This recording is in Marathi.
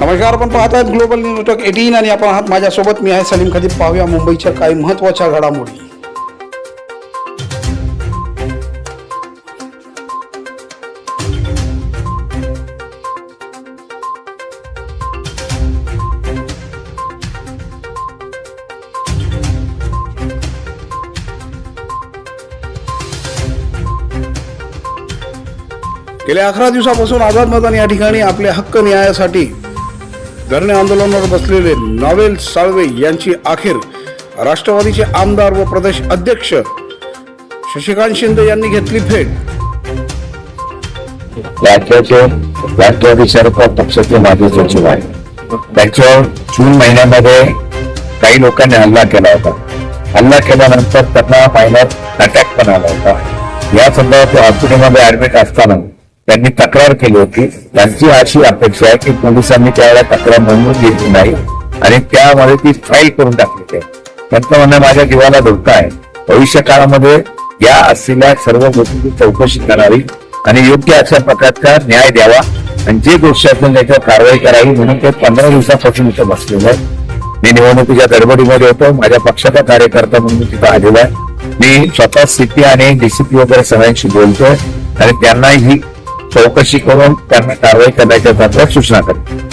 नमस्कार आपण पाहत आहात ग्लोबल न्यूज नेटवर्क एटीन आणि आपण आहात माझ्यासोबत. मी आहे सलीम खदीब पाहूया मुंबईच्या काही महत्त्वाच्या घडामोडी. गेल्या अकरा दिवसापासून आझाद मैदान या ठिकाणी आपले हक्क न्यायासाठी धरणे आंदोलनावर बसलेले नॉवेल साळवे यांची अखेर राष्ट्रवादीचे आमदार व प्रदेश अध्यक्ष शशिकांत शिंदे यांनी घेतली भेट. राज्याचे राष्ट्रवादी सरकार पक्षाचे माजी सचिव आहे. त्याच्यावर जून महिन्यामध्ये काही लोकांनी हल्ला केला होता. हल्ला केल्यानंतर त्यांना महिन्यात अटॅक पण आला होता. या संदर्भात हॉस्पिटलमध्ये ऍडमिट असताना त्यांनी तक्रार केली होती. त्यांची अशी अपेक्षा आहे की पोलिसांनी त्यावेळेला तक्रार नोंदवून घेतली नाही आणि त्यामध्ये ती फाईल करून टाकली आहे. त्यांचं म्हणणं माझ्या जीवाला धोका आहे. भविष्य काळामध्ये या असलेल्या सर्व गोष्टींची चौकशी करावी आणि योग्य अशा प्रकारचा न्याय द्यावा. आणि जे दोषी असेल त्याच्यावर कारवाई करावी म्हणून ते पंधरा दिवसापासून इथं बसलेलं आहे मी निवडणुकीच्या गडबडीमध्ये होतो. माझ्या पक्षाचा कार्यकर्ता म्हणून मी तिथं आलेलो आहे. मी स्वतः सीपी आणि डीसीपी वगैरे सगळ्यांशी बोलतोय. आणि त्यांना ही चौकशी करून त्यांना कारवाई करण्याच्या सूचना करते.